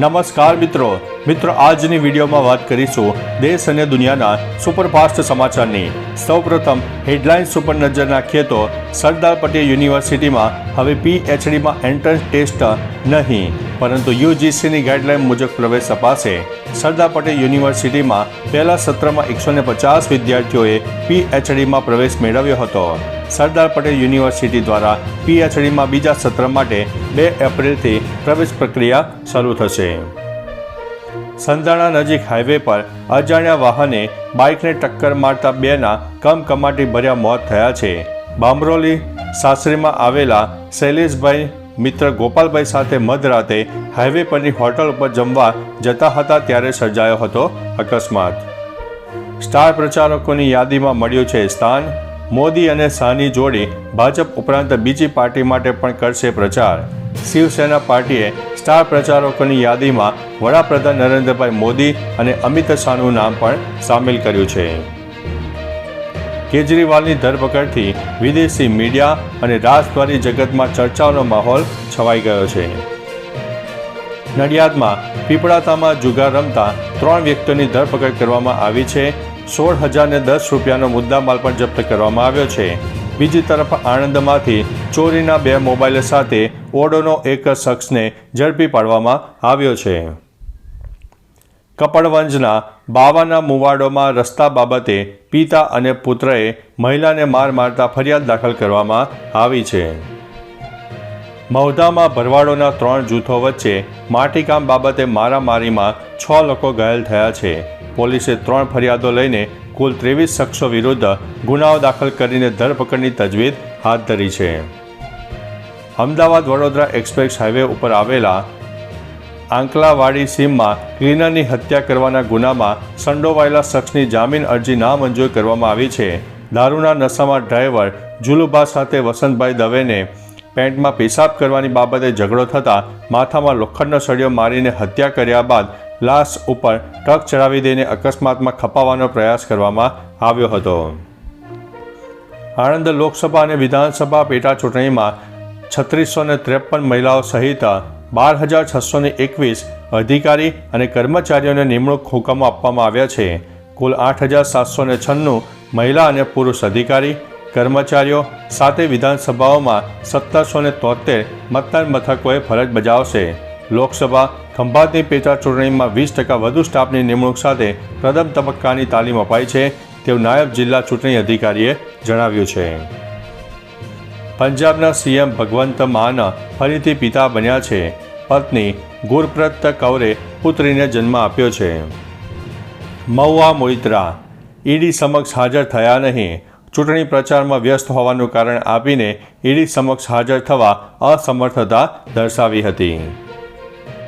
નમસ્કાર મિત્રો. મિત્રો, આજની વિડીયોમાં વાત કરીશું દેશ અને દુનિયાના સુપરફાસ્ટ સમાચારની. સૌપ્રથમ હેડલાઇન્સ ઉપર નજર નાખીએ તો સરદાર પટેલ યુનિવર્સિટીમાં હવે પીએચડીમાં એન્ટ્રન્સ ટેસ્ટ નહીં. પરંતુ યુજીસીની ગાઈડલાઇન મુજબ પ્રવેશ અપાશે. સરદાર પટેલ યુનિવર્સિટીમાં પહેલા સત્રમાં એકસો ને પચાસ વિદ્યાર્થીઓએ પીએચડીમાં પ્રવેશ મેળવ્યો હતો. સરદાર પટેલ યુનિવર્સિટી દ્વારા પીએચડીમાં બીજા સત્ર માટે બે એપ્રિલથી પ્રવેશ પ્રક્રિયા શરૂ થશે. સંધાણા નજીક હાઈવે પર અજાણ્યા વાહને બાઇકને ટક્કર મારતા બેના કમકમાટી ભર્યા મોત થયા છે. બામરોલી સાસરીમાં આવેલા શૈલેષભાઈ મિત્ર ગોપાલભાઈ સાથે મધરાતે હાઈવે પરની હોટલ ઉપર જમવા જતા હતા ત્યારે સર્જાયો હતો અકસ્માત. સ્ટાર પ્રચારકોની યાદીમાં મળ્યું છે, સ્થાન, મોદી અને શાહની જોડી ભાજપ ઉપરાંત બીજી પાર્ટી માટે પણ કરશે પ્રચાર. શિવસેના પાર્ટીએ સ્ટાર પ્રચારકોની યાદીમાં વડાપ્રધાન નરેન્દ્રભાઈ મોદી અને અમિત શાહનું નામ પણ સામેલ કર્યું છે. કેજરીવાલની ધરપકડથી વિદેશી મીડિયા અને રાજદ્વારી જગતમાં ચર્ચાઓનો માહોલ છવાઈ ગયો છે. નડિયાદમાં પીપળાતામાં જુગાર રમતા ત્રણ વ્યક્તિઓની ધરપકડ કરવામાં આવી છે. સોળ હજારને દસ રૂપિયાનો મુદ્દામાલ પણ જપ્ત કરવામાં આવ્યો છે. બીજી તરફ આણંદમાંથી ચોરીના બે મોબાઈલ સાથે ઓડોનો એક શખ્સને ઝડપી પાડવામાં આવ્યો છે. કપડવંજના બાવાના મુવાડોમાં રસ્તા બાબતે પિતા અને પુત્રએ મહિલાને માર મારતા ફરિયાદ દાખલ કરવામાં આવી છે. મહુધામાં ભરવાડોના ત્રણ જૂથો વચ્ચે માટીકામ બાબતે મારામારીમાં છ લોકો ઘાયલ થયા છે. પોલીસે ત્રણ ફરિયાદો લઈને કુલ ત્રેવીસ શખ્સો વિરુદ્ધ ગુનાઓ દાખલ કરીને ધરપકડની તજવીજ હાથ ધરી છે. અમદાવાદ વડોદરા એક્સપ્રેસ હાઈવે ઉપર આવેલા આંકલાવાડી સીમમાં ક્લીનરની હત્યા કરવાના ગુનામાં સંડોવાયેલા શખ્સની જામીન અરજી નામંજૂર કરવામાં આવી છે. દારૂના નશામાં ડ્રાઈવર જુલુબા સાથે વસંતભાઈ દવેને પેન્ટમાં પેશાબ કરવાની બાબતે ઝઘડો થતાં માથામાં લોખંડનો સળિયો મારીને હત્યા કર્યા બાદ લાશ ઉપર ટ્રક ચડાવી દઈને અકસ્માતમાં ખપાવવાનો પ્રયાસ કરવામાં આવ્યો હતો. આણંદ લોકસભા અને વિધાનસભા પેટા ચૂંટણીમાં છત્રીસો ને ત્રેપન મહિલાઓ સહિત બાર હજાર છસો ને એકવીસ અધિકારી અને કર્મચારીઓને નિમણૂક હુકમો આપવામાં આવ્યા છે. કુલ આઠ હજાર સાતસો ને છન્નું મહિલા અને પુરુષ અધિકારી, કર્મચારીઓ સાથે વિધાનસભાઓમાં સત્તરસો ને તોતેર મતદાન મથકોએ ફરજ બજાવશે. લોકસભા ખંભાતની પેટા ચૂંટણીમાં વીસ ટકા વધુ સ્ટાફની નિમણૂક સાથે પ્રથમ તબક્કાની તાલીમ અપાઈ છે, તેવું નાયબ જિલ્લા ચૂંટણી અધિકારીએ જણાવ્યું છે. પંજાબના સીએમ ભગવંત માન ફરીથી પિતા બન્યા છે. પત્ની ગુરપ્રત કૌરે પુત્રીને જન્મ આપ્યો છે. મહુવા મોઇત્રા, ઈડી સમક્ષ હાજર થયા નહીં. ચૂંટણી પ્રચારમાં વ્યસ્ત હોવાનું કારણ આપીને ઈડી સમક્ષ હાજર થવા અસમર્થતા દર્શાવી હતી.